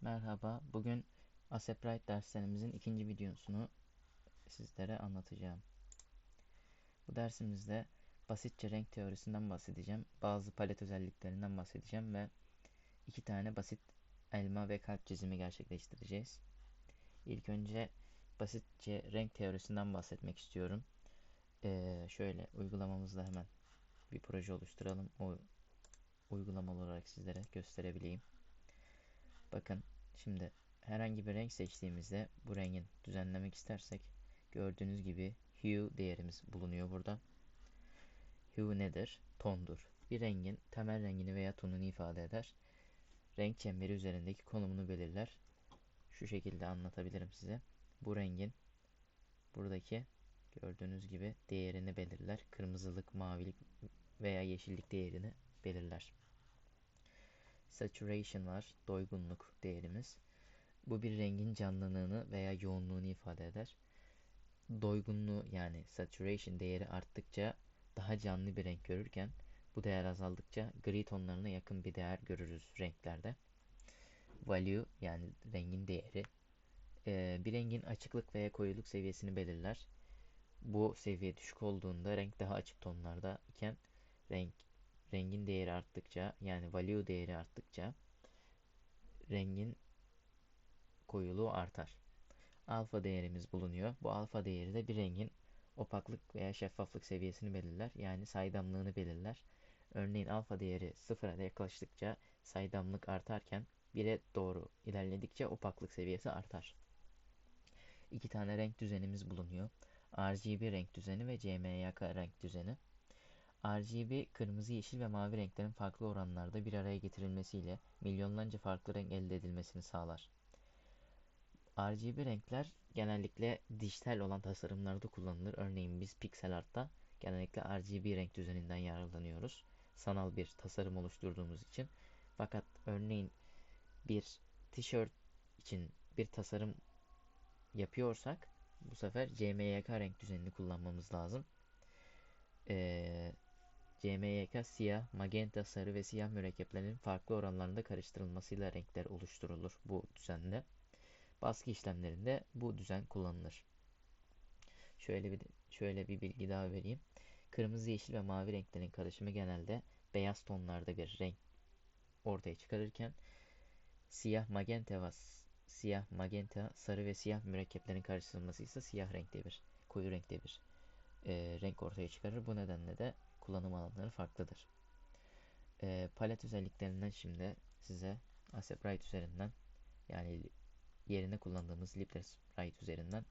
Merhaba, bugün Aseprite derslerimizin ikinci videosunu sizlere anlatacağım. Bu dersimizde basitçe renk teorisinden bahsedeceğim, bazı palet özelliklerinden bahsedeceğim ve iki tane basit elma ve kalp çizimi gerçekleştireceğiz. İlk önce basitçe renk teorisinden bahsetmek istiyorum. Ee, şöyle uygulamamızda hemen bir proje oluşturalım. O uygulama olarak sizlere gösterebileyim. Bakın şimdi herhangi bir renk seçtiğimizde bu rengin düzenlemek istersek gördüğünüz gibi hue değerimiz bulunuyor burada. Hue nedir? Tondur. Bir rengin temel rengini veya tonunu ifade eder. Renk çemberi üzerindeki konumunu belirler. Şu şekilde anlatabilirim size. Bu rengin buradaki gördüğünüz gibi değerini belirler. Kırmızılık, mavilik veya yeşillik değerini belirler. Saturation var, doygunluk değerimiz. Bu bir rengin canlılığını veya yoğunluğunu ifade eder. Doygunluğu yani saturation değeri arttıkça daha canlı bir renk görürken bu değer azaldıkça gri tonlarına yakın bir değer görürüz renklerde. Value yani rengin değeri ee, bir rengin açıklık veya koyuluk seviyesini belirler. Bu seviye düşük olduğunda renk daha açık tonlarda iken renk rengin değeri arttıkça yani value değeri arttıkça rengin koyuluğu artar. Alfa değerimiz bulunuyor. Bu alfa değeri de bir rengin opaklık veya şeffaflık seviyesini belirler. Yani saydamlığını belirler. Örneğin alfa değeri sıfıra yaklaştıkça saydamlık artarken 1'e doğru ilerledikçe opaklık seviyesi artar. İki tane renk düzenimiz bulunuyor. RGB renk düzeni ve CMYK renk düzeni. RGB, kırmızı, yeşil ve mavi renklerin farklı oranlarda bir araya getirilmesiyle milyonlarca farklı renk elde edilmesini sağlar. RGB renkler genellikle dijital olan tasarımlarda kullanılır. Örneğin biz pixel art'ta genellikle RGB renk düzeninden yararlanıyoruz. Sanal bir tasarım oluşturduğumuz için. Fakat örneğin bir tişört için bir tasarım yapıyorsak bu sefer CMYK renk düzenini kullanmamız lazım. Ee, CMYK siyah, magenta, sarı ve siyah mürekkeplerin farklı oranlarında karıştırılmasıyla renkler oluşturulur bu düzende. Baskı işlemlerinde bu düzen kullanılır. Şöyle bir şöyle bir bilgi daha vereyim. Kırmızı, yeşil ve mavi renklerin karışımı genelde beyaz tonlarda bir renk ortaya çıkarırken siyah, magenta ve siyah, magenta, sarı ve siyah mürekkeplerin karıştırılması ise siyah renkte bir, koyu renkte bir e, renk ortaya çıkarır. Bu nedenle de kullanım alanları farklıdır. E, palet özelliklerinden şimdi size Asep Write üzerinden yani yerine kullandığımız Lipless Write üzerinden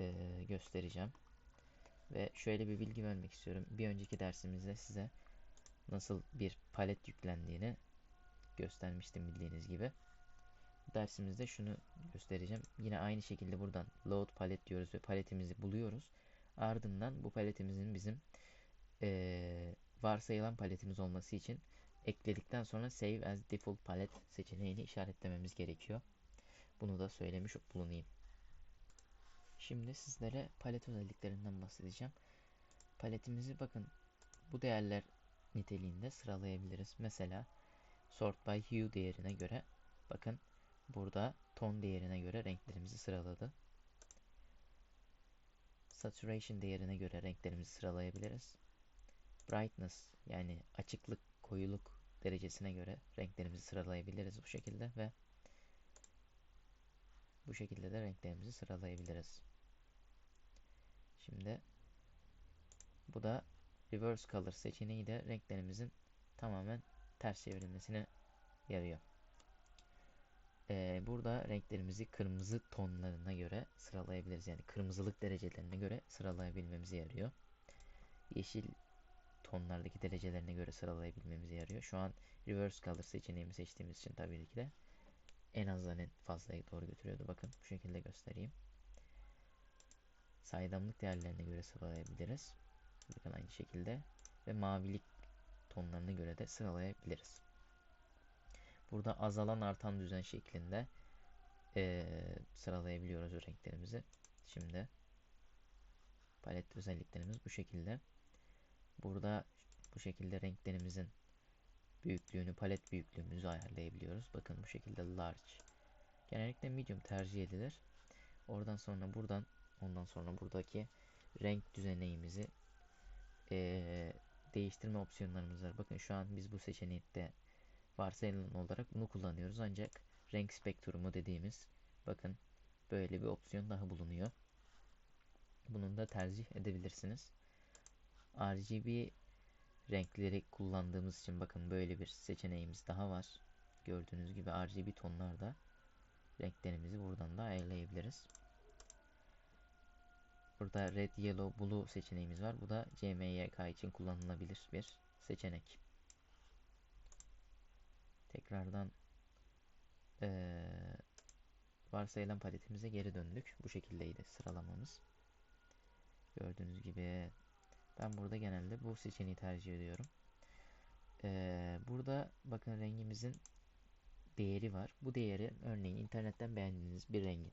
e, göstereceğim. Ve şöyle bir bilgi vermek istiyorum. Bir önceki dersimizde size nasıl bir palet yüklendiğini göstermiştim bildiğiniz gibi. Dersimizde şunu göstereceğim. Yine aynı şekilde buradan load palet diyoruz ve paletimizi buluyoruz. Ardından bu paletimizin bizim e, varsayılan paletimiz olması için ekledikten sonra Save as Default Palette seçeneğini işaretlememiz gerekiyor. Bunu da söylemiş bulunayım. Şimdi sizlere palet özelliklerinden bahsedeceğim. Paletimizi bakın bu değerler niteliğinde sıralayabiliriz. Mesela sort by hue değerine göre bakın burada ton değerine göre renklerimizi sıraladı. Saturation değerine göre renklerimizi sıralayabiliriz brightness yani açıklık, koyuluk derecesine göre renklerimizi sıralayabiliriz bu şekilde ve bu şekilde de renklerimizi sıralayabiliriz. Şimdi bu da reverse color seçeneği de renklerimizin tamamen ters çevrilmesine yarıyor. Ee, burada renklerimizi kırmızı tonlarına göre sıralayabiliriz. Yani kırmızılık derecelerine göre sıralayabilmemize yarıyor. Yeşil tonlardaki derecelerine göre sıralayabilmemize yarıyor. Şu an reverse color seçeneğimi seçtiğimiz için tabii ki de en azdan en fazlaya doğru götürüyordu. Bakın bu şekilde göstereyim. Saydamlık değerlerine göre sıralayabiliriz. Bakın aynı şekilde ve mavilik tonlarına göre de sıralayabiliriz. Burada azalan artan düzen şeklinde ee, sıralayabiliyoruz renklerimizi. Şimdi palet özelliklerimiz bu şekilde. Burada bu şekilde renklerimizin büyüklüğünü, palet büyüklüğümüzü ayarlayabiliyoruz. Bakın bu şekilde large. Genellikle medium tercih edilir. Oradan sonra buradan, ondan sonra buradaki renk düzeneğimizi ee, değiştirme opsiyonlarımız var. Bakın şu an biz bu seçenekte varsayılan olarak bunu kullanıyoruz. Ancak renk spektrumu dediğimiz bakın böyle bir opsiyon daha bulunuyor. Bunun da tercih edebilirsiniz. RGB renkleri kullandığımız için bakın böyle bir seçeneğimiz daha var. Gördüğünüz gibi RGB tonlarda renklerimizi buradan da ayarlayabiliriz. Burada red, yellow, blue seçeneğimiz var. Bu da CMYK için kullanılabilir bir seçenek. Tekrardan ee, varsayılan paletimize geri döndük. Bu şekildeydi sıralamamız. Gördüğünüz gibi ben burada genelde bu seçeneği tercih ediyorum. Ee, burada bakın rengimizin değeri var. Bu değeri örneğin internetten beğendiğiniz bir rengin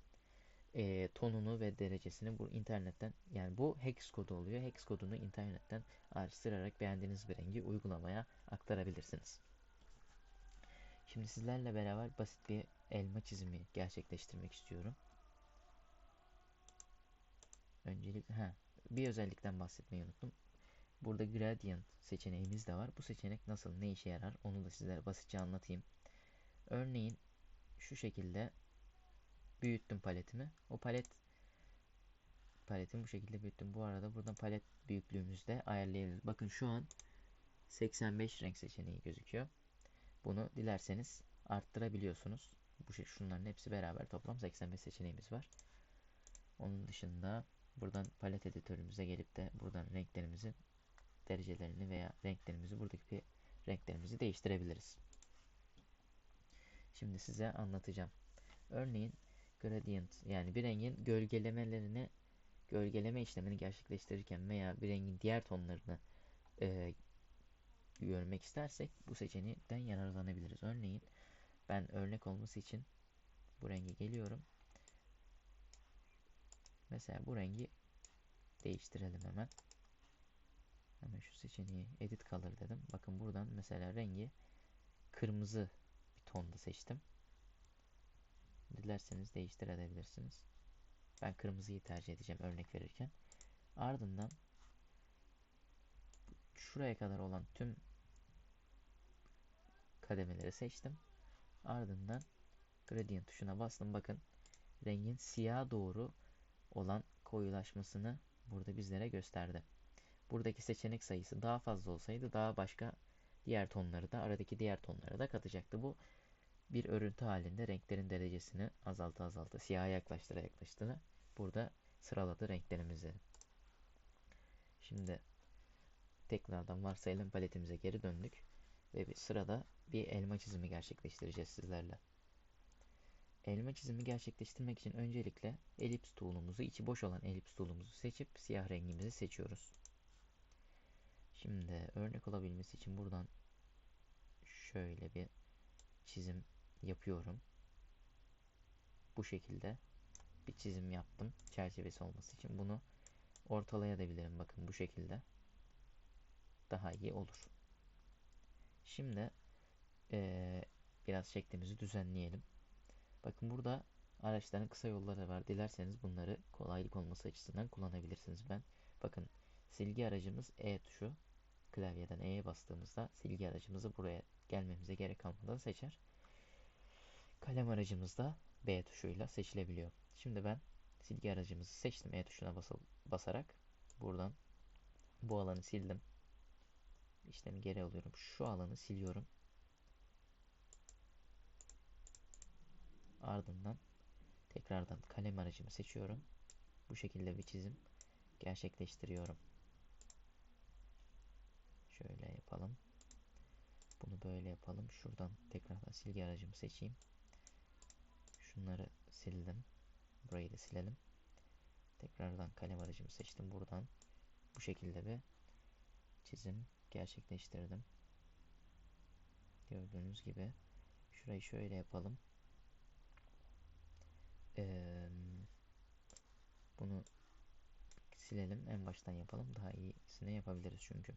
e, tonunu ve derecesini bu internetten yani bu hex kodu oluyor. Hex kodunu internetten araştırarak beğendiğiniz bir rengi uygulamaya aktarabilirsiniz. Şimdi sizlerle beraber basit bir elma çizimi gerçekleştirmek istiyorum. Öncelikle ha, bir özellikten bahsetmeyi unuttum. Burada gradient seçeneğimiz de var. Bu seçenek nasıl, ne işe yarar onu da sizlere basitçe anlatayım. Örneğin şu şekilde büyüttüm paletimi. O palet paletimi bu şekilde büyüttüm. Bu arada buradan palet büyüklüğümüzü de ayarlayabiliriz. Bakın şu an 85 renk seçeneği gözüküyor. Bunu dilerseniz arttırabiliyorsunuz. Bu şey, şunların hepsi beraber toplam 85 seçeneğimiz var. Onun dışında buradan palet editörümüze gelip de buradan renklerimizi derecelerini veya renklerimizi buradaki renklerimizi değiştirebiliriz. Şimdi size anlatacağım. Örneğin gradient yani bir rengin gölgelemelerini gölgeleme işlemini gerçekleştirirken veya bir rengin diğer tonlarını e, görmek istersek bu seçeneğinden yararlanabiliriz. Örneğin ben örnek olması için bu rengi geliyorum. Mesela bu rengi değiştirelim hemen. Hemen şu seçeneği edit color dedim. Bakın buradan mesela rengi kırmızı bir tonda seçtim. Dilerseniz değiştirebilirsiniz. Ben kırmızıyı tercih edeceğim örnek verirken. Ardından şuraya kadar olan tüm kademeleri seçtim. Ardından gradient tuşuna bastım. Bakın rengin siyah doğru olan koyulaşmasını burada bizlere gösterdi. Buradaki seçenek sayısı daha fazla olsaydı daha başka diğer tonları da aradaki diğer tonları da katacaktı. Bu bir örüntü halinde renklerin derecesini azaltı azaltı siyaha yaklaştıra yaklaştıra burada sıraladı renklerimizi. Şimdi tekrardan varsayılan paletimize geri döndük ve bir sırada bir elma çizimi gerçekleştireceğiz sizlerle. Elma çizimi gerçekleştirmek için öncelikle elips tool'umuzu, içi boş olan elips tool'umuzu seçip siyah rengimizi seçiyoruz. Şimdi örnek olabilmesi için buradan şöyle bir çizim yapıyorum. Bu şekilde bir çizim yaptım çerçevesi olması için. Bunu ortalayabilirim bakın bu şekilde. Daha iyi olur. Şimdi ee, biraz şeklimizi düzenleyelim. Bakın burada araçların kısa yolları var. Dilerseniz bunları kolaylık olması açısından kullanabilirsiniz. Ben bakın silgi aracımız E tuşu klavyeden E'ye bastığımızda silgi aracımızı buraya gelmemize gerek kalmadan seçer. Kalem aracımız da B tuşuyla seçilebiliyor. Şimdi ben silgi aracımızı seçtim E tuşuna basıl, basarak. Buradan bu alanı sildim. İşlemi geri alıyorum. Şu alanı siliyorum. Ardından tekrardan kalem aracımı seçiyorum. Bu şekilde bir çizim gerçekleştiriyorum. Şöyle yapalım. Bunu böyle yapalım. Şuradan tekrardan silgi aracımı seçeyim. Şunları sildim. Burayı da silelim. Tekrardan kalem aracımı seçtim. Buradan bu şekilde bir çizim gerçekleştirdim. Gördüğünüz gibi şurayı şöyle yapalım. Ee, bunu silelim. En baştan yapalım. Daha iyisini yapabiliriz çünkü.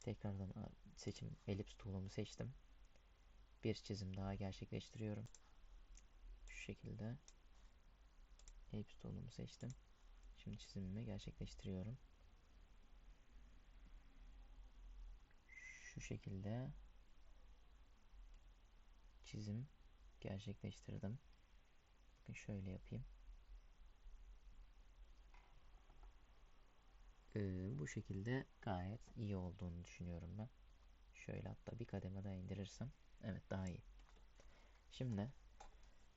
Tekrardan seçim elips tool'umu seçtim. Bir çizim daha gerçekleştiriyorum. Şu şekilde elips tool'umu seçtim. Şimdi çizimimi gerçekleştiriyorum. Şu şekilde çizim gerçekleştirdim. Bakın şöyle yapayım. Ee, bu şekilde gayet iyi olduğunu düşünüyorum ben. Şöyle hatta bir kademe daha indirirsem. Evet daha iyi. Şimdi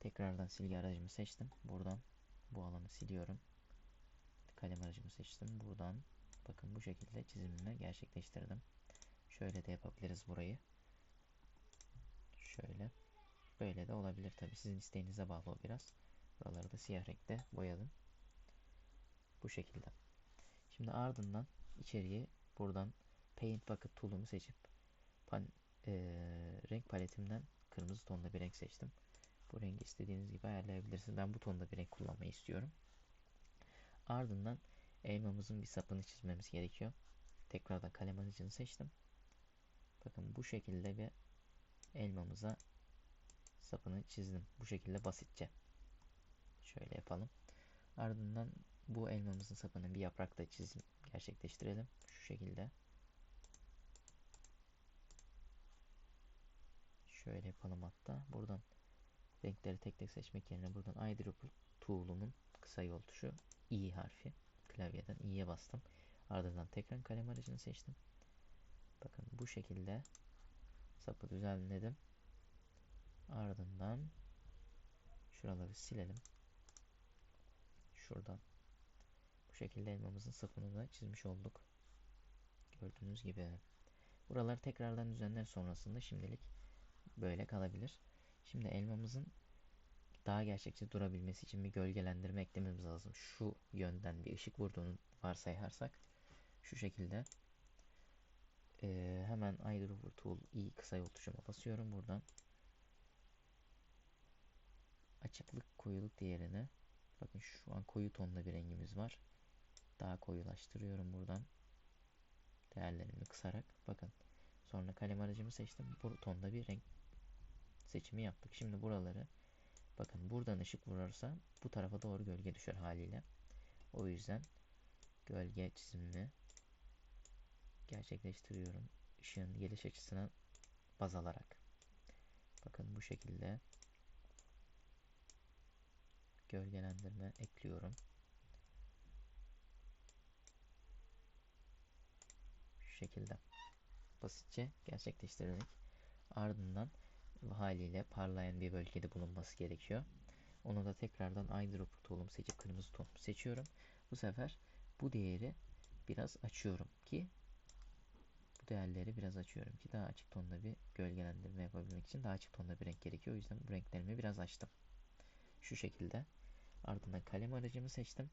tekrardan silgi aracımı seçtim. Buradan bu alanı siliyorum. Kalem aracımı seçtim. Buradan bakın bu şekilde çizimimi gerçekleştirdim. Şöyle de yapabiliriz burayı. Şöyle. Böyle de olabilir tabi. Sizin isteğinize bağlı o biraz. Buraları da siyah renkte boyadım. Bu şekilde. Şimdi ardından içeriye buradan Paint Bucket tool'umu seçip pan, e, renk paletimden kırmızı tonda bir renk seçtim. Bu rengi istediğiniz gibi ayarlayabilirsiniz. Ben bu tonda bir renk kullanmayı istiyorum. Ardından elmamızın bir sapını çizmemiz gerekiyor. Tekrardan kalem aracını seçtim. Bakın bu şekilde bir elmamıza sapını çizdim. Bu şekilde basitçe. Şöyle yapalım. Ardından bu elmamızın sapını bir yaprakta çizim gerçekleştirelim. Şu şekilde. Şöyle yapalım hatta. Buradan renkleri tek tek seçmek yerine buradan eyedropper tool'umun kısa yol tuşu i harfi. Klavyeden i'ye bastım. Ardından tekrar kalem aracını seçtim. Bakın bu şekilde sapı düzenledim. Ardından şuraları silelim. Şuradan bu şekilde elmamızın sapını da çizmiş olduk. Gördüğünüz gibi. Buralar tekrardan düzenler sonrasında şimdilik böyle kalabilir. Şimdi elmamızın daha gerçekçi durabilmesi için bir gölgelendirme eklememiz lazım. Şu yönden bir ışık vurduğunu varsayarsak şu şekilde ee, hemen iDrover Tool i kısa yol tuşuma basıyorum buradan. Açıklık koyuluk değerini bakın şu an koyu tonda bir rengimiz var. Daha koyulaştırıyorum buradan. Değerlerimi kısarak bakın. Sonra kalem aracımı seçtim. Bu tonda bir renk seçimi yaptık. Şimdi buraları bakın buradan ışık vurursa bu tarafa doğru gölge düşer haliyle. O yüzden gölge çizimini gerçekleştiriyorum. Işığın geliş açısına baz alarak. Bakın bu şekilde gölgelendirme ekliyorum. Şu şekilde basitçe gerçekleştirdik. Ardından haliyle parlayan bir bölgede bulunması gerekiyor. Onu da tekrardan eyedropper tool'um seçip kırmızı ton seçiyorum. Bu sefer bu değeri biraz açıyorum ki bu değerleri biraz açıyorum ki daha açık tonda bir gölgelendirme yapabilmek için daha açık tonda bir renk gerekiyor. O yüzden bu renklerimi biraz açtım. Şu şekilde. Ardından kalem aracımı seçtim.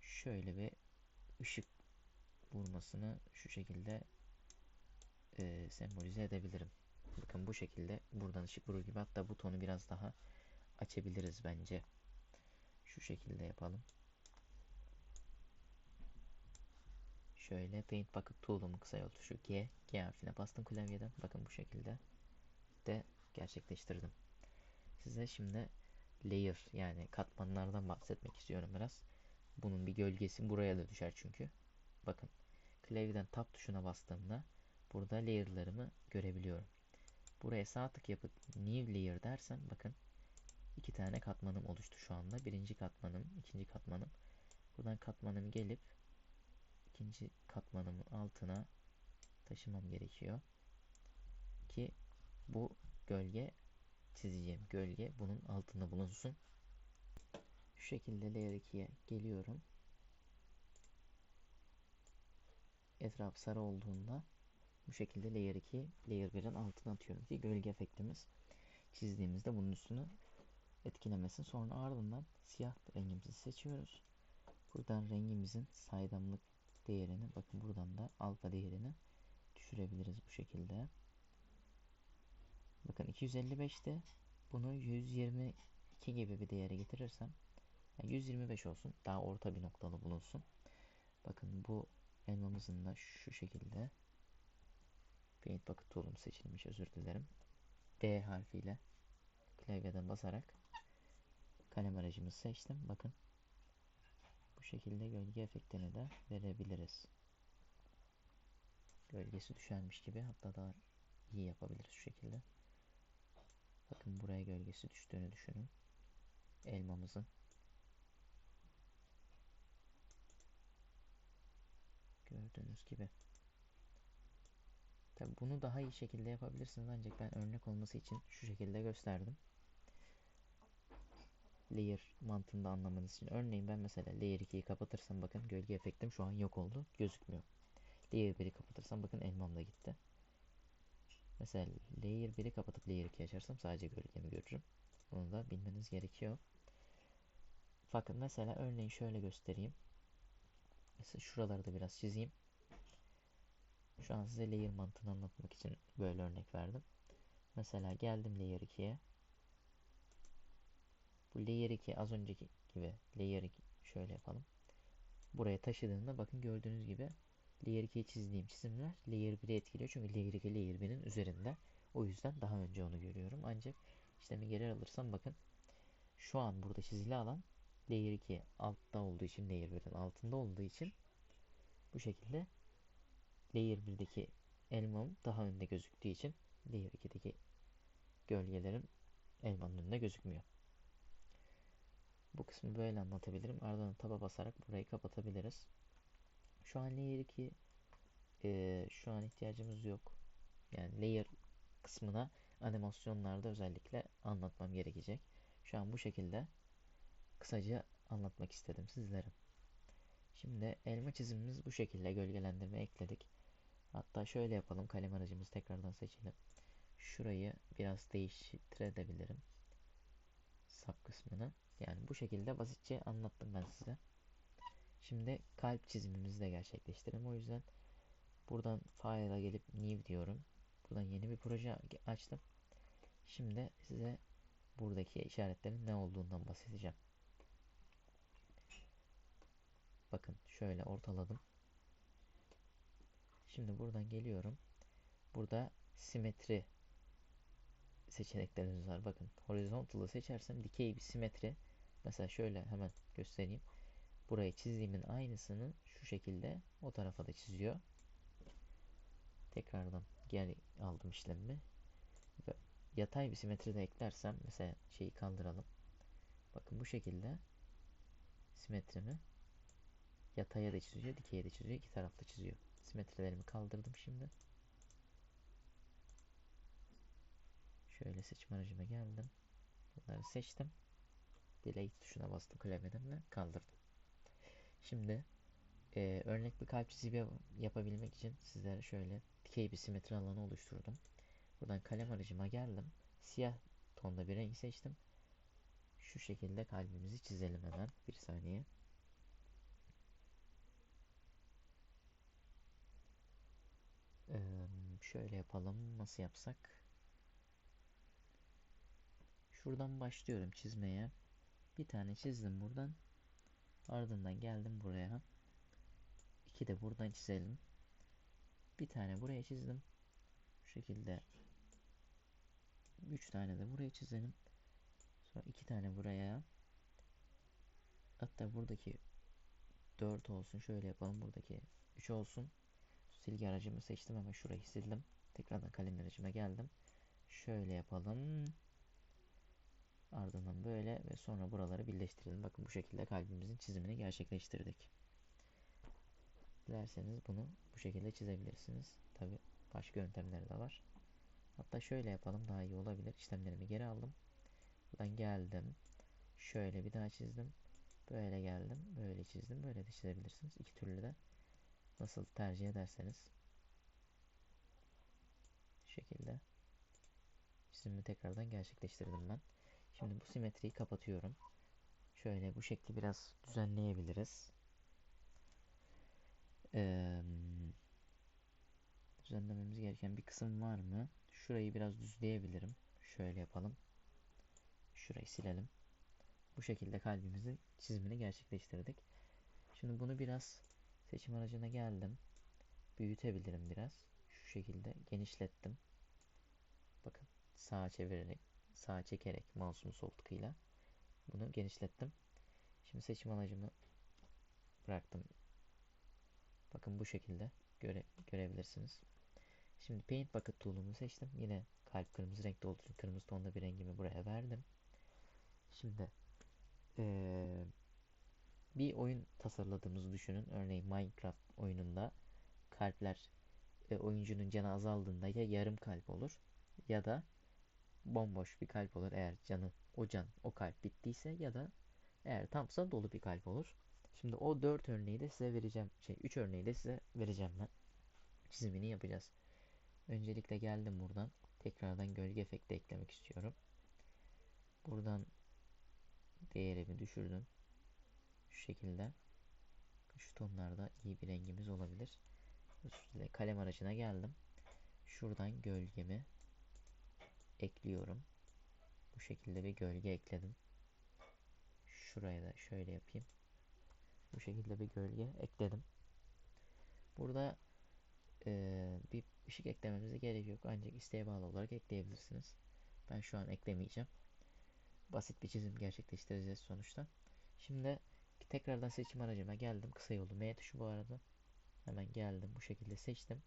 Şöyle bir ışık vurmasını şu şekilde e, sembolize edebilirim. Bakın bu şekilde buradan ışık vurur gibi hatta bu tonu biraz daha açabiliriz bence. Şu şekilde yapalım. Şöyle Paint Bucket Tool'umun kısa yol tuşu G, G harfine bastım klavyeden. Bakın bu şekilde de gerçekleştirdim. Size şimdi layer yani katmanlardan bahsetmek istiyorum biraz. Bunun bir gölgesi buraya da düşer çünkü. Bakın klavyeden tab tuşuna bastığımda burada layer'larımı görebiliyorum. Buraya sağ tık yapıp new layer dersem bakın iki tane katmanım oluştu şu anda. Birinci katmanım, ikinci katmanım. Buradan katmanım gelip ikinci katmanımın altına taşımam gerekiyor. Ki bu gölge çizeceğim gölge bunun altında bulunsun. Şu şekilde layer 2'ye geliyorum. Etraf sarı olduğunda bu şekilde layer 2 layer 1'in altına atıyorum ki gölge efektimiz çizdiğimizde bunun üstünü etkilemesin. Sonra ardından siyah rengimizi seçiyoruz. Buradan rengimizin saydamlık değerini bakın buradan da alfa değerini düşürebiliriz bu şekilde. Bakın 255'te bunu 122 gibi bir değere getirirsem yani 125 olsun. Daha orta bir noktalı bulunsun. Bakın bu elmamızın da şu şekilde Paint Bucket tool'um seçilmiş özür dilerim. D harfiyle klavyeden basarak kalem aracımızı seçtim. Bakın bu şekilde gölge efektini de verebiliriz. Gölgesi düşermiş gibi hatta daha iyi yapabiliriz şu şekilde. Bakın buraya gölgesi düştüğünü düşünün. Elmamızın. Gördüğünüz gibi. Tabi bunu daha iyi şekilde yapabilirsiniz ancak ben örnek olması için şu şekilde gösterdim. Layer mantığında anlamanız için. Örneğin ben mesela Layer 2'yi kapatırsam bakın gölge efektim şu an yok oldu. Gözükmüyor. Layer 1'i kapatırsam bakın elmam da gitti. Mesela Layer 1'i kapatıp Layer 2'yi açarsam sadece gölgemi görürüm. Bunu da bilmeniz gerekiyor. Fakat mesela örneğin şöyle göstereyim. Mesela şuraları da biraz çizeyim. Şu an size layer mantığını anlatmak için böyle örnek verdim. Mesela geldim layer 2'ye. Bu layer 2 az önceki gibi layer 2 şöyle yapalım. Buraya taşıdığımda bakın gördüğünüz gibi layer 2'ye çizdiğim çizimler layer 1'i etkiliyor. Çünkü layer 2 layer 1'in üzerinde. O yüzden daha önce onu görüyorum. Ancak işlemi geri alırsam bakın şu an burada çizili alan layer 2 altta olduğu için layer 1'in altında olduğu için bu şekilde layer 1'deki elmam daha önde gözüktüğü için layer 2'deki gölgelerim elmanın önünde gözükmüyor. Bu kısmı böyle anlatabilirim. Ardından taba basarak burayı kapatabiliriz. Şu an layer 2 e, şu an ihtiyacımız yok. Yani layer kısmına animasyonlarda özellikle anlatmam gerekecek. Şu an bu şekilde kısaca anlatmak istedim sizlere. Şimdi elma çizimimiz bu şekilde gölgelendirme ekledik. Hatta şöyle yapalım. Kalem aracımızı tekrardan seçelim. Şurayı biraz değiştirebilirim. Sap kısmını. Yani bu şekilde basitçe anlattım ben size. Şimdi kalp çizimimizi de gerçekleştirelim. O yüzden buradan file'a gelip new diyorum. Buradan yeni bir proje açtım. Şimdi size buradaki işaretlerin ne olduğundan bahsedeceğim. Bakın şöyle ortaladım. Şimdi buradan geliyorum. Burada simetri seçeneklerimiz var. Bakın horizontal'ı seçersem dikey bir simetri. Mesela şöyle hemen göstereyim. Burayı çizdiğimin aynısını şu şekilde o tarafa da çiziyor. Tekrardan geri aldım işlemimi. Ve yatay bir simetri de eklersem mesela şeyi kaldıralım. Bakın bu şekilde simetrimi yataya da çiziyor, dikeye de çiziyor, iki tarafta çiziyor. Simetrilerimi kaldırdım şimdi. Şöyle seçim aracıma geldim. Bunları seçtim. Delete tuşuna bastım klavyeden kaldırdım. Şimdi e, örnek bir kalp çizimi yapabilmek için sizlere şöyle dikey bir simetri alanı oluşturdum. Buradan kalem aracıma geldim. Siyah tonda bir renk seçtim. Şu şekilde kalbimizi çizelim hemen. Bir saniye. Ee, şöyle yapalım. Nasıl yapsak? Şuradan başlıyorum çizmeye. Bir tane çizdim buradan. Ardından geldim buraya. İki de buradan çizelim. Bir tane buraya çizdim. Şu şekilde. Üç tane de buraya çizelim. Sonra iki tane buraya. Hatta buradaki dört olsun. Şöyle yapalım. Buradaki üç olsun. Silgi aracımı seçtim. Hemen şurayı sildim. Tekrardan kalem aracıma geldim. Şöyle yapalım. Ardından böyle ve sonra buraları birleştirelim. Bakın bu şekilde kalbimizin çizimini gerçekleştirdik. Dilerseniz bunu bu şekilde çizebilirsiniz. Tabi başka yöntemleri de var. Hatta şöyle yapalım daha iyi olabilir. İşlemlerimi geri aldım. Buradan geldim. Şöyle bir daha çizdim. Böyle geldim. Böyle çizdim. Böyle de çizebilirsiniz. İki türlü de nasıl tercih ederseniz. Şu şekilde çizimimi tekrardan gerçekleştirdim ben. Şimdi bu simetriyi kapatıyorum. Şöyle bu şekli biraz düzenleyebiliriz. Ee, düzenlememiz gereken bir kısım var mı? Şurayı biraz düzleyebilirim. Şöyle yapalım. Şurayı silelim. Bu şekilde kalbimizin çizimini gerçekleştirdik. Şimdi bunu biraz seçim aracına geldim. Büyütebilirim biraz. Şu şekilde genişlettim. Bakın sağa çevirerek, sağa çekerek mouse'umu sol tıkıyla bunu genişlettim. Şimdi seçim aracımı bıraktım. Bakın bu şekilde göre, görebilirsiniz. Şimdi Paint Bucket tool'umu seçtim. Yine kalp kırmızı renkte olduğu için kırmızı tonda bir rengimi buraya verdim. Şimdi ee, bir oyun tasarladığımızı düşünün. Örneğin Minecraft oyununda kalpler e, oyuncunun canı azaldığında ya yarım kalp olur ya da bomboş bir kalp olur eğer canı o can o kalp bittiyse ya da eğer tamsa dolu bir kalp olur. Şimdi o 4 örneği de size vereceğim. Şey 3 örneği de size vereceğim ben. Çizimini yapacağız. Öncelikle geldim buradan. Tekrardan gölge efekti eklemek istiyorum. Buradan değerimi düşürdüm. Şu şekilde. Şu tonlarda iyi bir rengimiz olabilir. Kalem aracına geldim. Şuradan gölgemi ekliyorum. Bu şekilde bir gölge ekledim. Şuraya da şöyle yapayım. Bu şekilde bir gölge ekledim. Burada e, bir ışık eklememize gerek yok. Ancak isteğe bağlı olarak ekleyebilirsiniz. Ben şu an eklemeyeceğim. Basit bir çizim gerçekleştireceğiz sonuçta. Şimdi tekrardan seçim aracıma geldim. Kısa yolu M tuşu bu arada. Hemen geldim. Bu şekilde seçtim.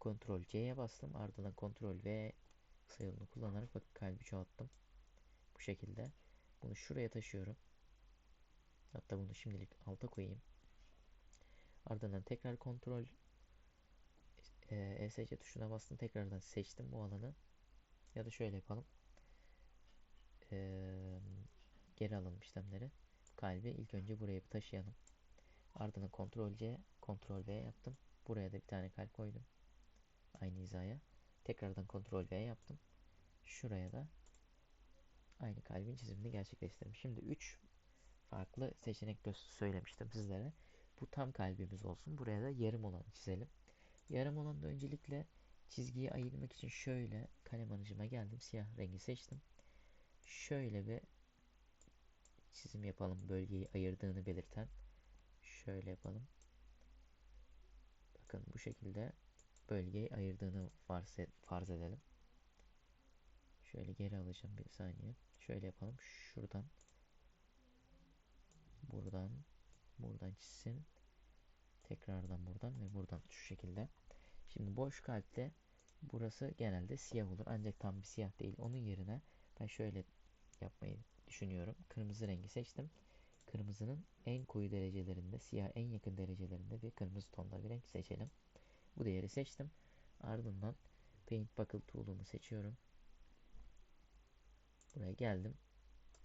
Ctrl C'ye bastım. Ardından Ctrl V kısa kullanarak bakın kalbi çoğalttım. Bu şekilde. Bunu şuraya taşıyorum. Hatta bunu şimdilik alta koyayım. Ardından tekrar kontrol e, ESC tuşuna bastım. Tekrardan seçtim bu alanı. Ya da şöyle yapalım. Ee, geri alalım işlemleri. Kalbi ilk önce buraya bir taşıyalım. Ardından kontrol C, kontrol V yaptım. Buraya da bir tane kalp koydum. Aynı hizaya. Tekrardan kontrol V yaptım. Şuraya da aynı kalbin çizimini gerçekleştirdim. Şimdi 3 farklı seçenek söylemiştim sizlere. Bu tam kalbimiz olsun. Buraya da yarım olanı çizelim. Yarım olan da öncelikle çizgiyi ayırmak için şöyle kalem aracıma geldim. Siyah rengi seçtim. Şöyle bir çizim yapalım. Bölgeyi ayırdığını belirten. Şöyle yapalım. Bakın bu şekilde bölgeyi ayırdığını farz, et, farz edelim. Şöyle geri alacağım bir saniye. Şöyle yapalım. Şuradan buradan buradan çizsin. Tekrardan buradan ve buradan şu şekilde. Şimdi boş kalpte burası genelde siyah olur. Ancak tam bir siyah değil. Onun yerine ben şöyle yapmayı düşünüyorum. Kırmızı rengi seçtim. Kırmızının en koyu derecelerinde, siyah en yakın derecelerinde bir kırmızı tonda bir renk seçelim. Bu değeri seçtim. Ardından Paint Buckle tool'umu seçiyorum. Buraya geldim.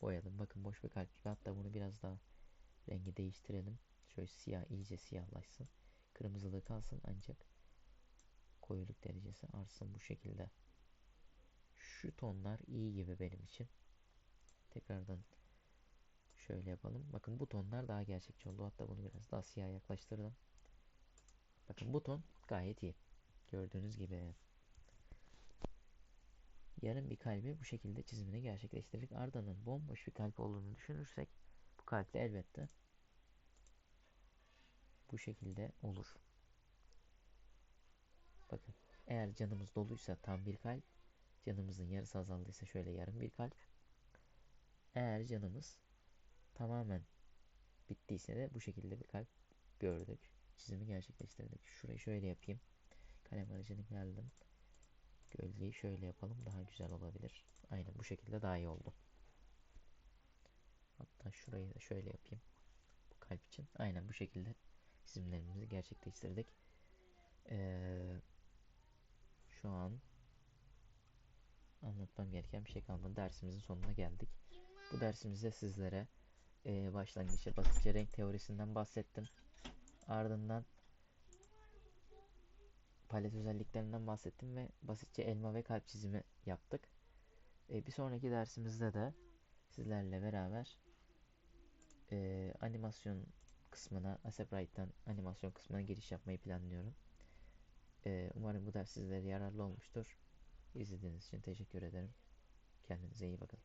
Boyadım. Bakın boş bir kalp gibi. Hatta bunu biraz daha rengi değiştirelim. Şöyle siyah iyice siyahlaşsın. Kırmızılığı kalsın ancak koyuluk derecesi artsın bu şekilde. Şu tonlar iyi gibi benim için. Tekrardan şöyle yapalım. Bakın bu tonlar daha gerçekçi oldu. Hatta bunu biraz daha siyah yaklaştırdım. Bakın bu ton gayet iyi. Gördüğünüz gibi. Yarım bir kalbi bu şekilde çizimini gerçekleştirdik. Arda'nın bomboş bir kalp olduğunu düşünürsek bu kalpte elbette bu şekilde olur. Bakın eğer canımız doluysa tam bir kalp, canımızın yarısı azaldıysa şöyle yarım bir kalp. Eğer canımız tamamen bittiyse de bu şekilde bir kalp gördük. Çizimi gerçekleştirdik. Şurayı şöyle yapayım. Kalem aracını geldim. Gölgeyi şöyle yapalım. Daha güzel olabilir. Aynen bu şekilde daha iyi oldu. Hatta şurayı da şöyle yapayım. Bu kalp için. Aynen bu şekilde çizimlerimizi gerçekleştirdik. Ee, şu an anlatmam gereken bir şey kalmadı. Dersimizin sonuna geldik. Bu dersimizde sizlere e, başlangıçta basitçe renk teorisinden bahsettim. Ardından palet özelliklerinden bahsettim ve basitçe elma ve kalp çizimi yaptık. E, bir sonraki dersimizde de sizlerle beraber e, animasyon kısmına, Asebrite'den animasyon kısmına giriş yapmayı planlıyorum. E, umarım bu ders sizlere yararlı olmuştur. İzlediğiniz için teşekkür ederim. Kendinize iyi bakın.